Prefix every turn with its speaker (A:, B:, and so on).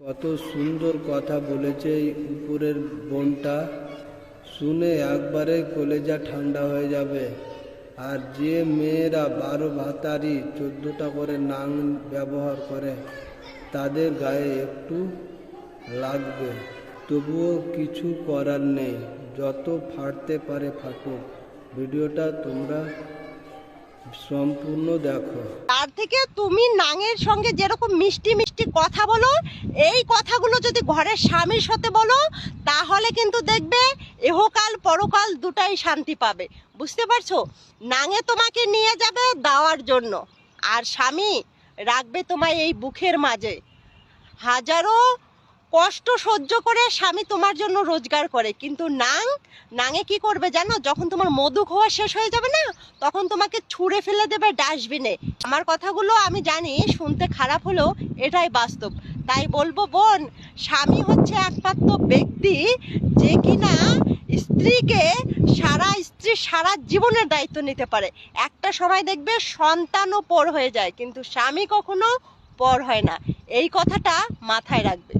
A: কত সুন্দর কথা বলেছে এই উপরের বোনটা। শুনে একবারে কলেজা ঠান্ডা হয়ে যাবে। আর যে মেয়েরা বারো ভাতারি চোদ্দোটা করে নাং ব্যবহার করে, তাদের গায়ে একটু লাগবে। তবুও কিছু করার নেই, যত ফাটতে পারে ফাটুক। ভিডিওটা তোমরা সম্পূর্ণ দেখো।
B: তার থেকে তুমি নাঙের সঙ্গে যেরকম মিষ্টি মিষ্টি কথা বলো, এই কথাগুলো যদি ঘরের স্বামীর সাথে বলো, তাহলে কিন্তু দেখবে এহকাল পরকাল দুটাই শান্তি পাবে। বুঝতে পারছ? নাঙে তোমাকে নিয়ে যাবে দেওয়ার জন্য, আর স্বামী রাখবে তোমায় এই বুকের মাঝে। হাজারো কষ্ট সহ্য করে স্বামী তোমার জন্য রোজগার করে। কিন্তু নাং, নাঙে কি করবে জানো? যখন তোমার মধু খাওয়া শেষ হয়ে যাবে না, তখন তোমাকে ছুঁড়ে ফেলে দেবে ডাস্টবিনে আমার কথাগুলো আমি জানি, শুনতে খারাপ হলেও এটাই বাস্তব। তাই বলব, বোন, স্বামী হচ্ছে একমাত্র ব্যক্তি যে কিনা স্ত্রীকে সারা স্ত্রী সারা জীবনের দায়িত্ব নিতে পারে। একটা সময় দেখবে সন্তানও পর হয়ে যায়, কিন্তু স্বামী কখনো পর হয় না। এই কথাটা মাথায় রাখবে।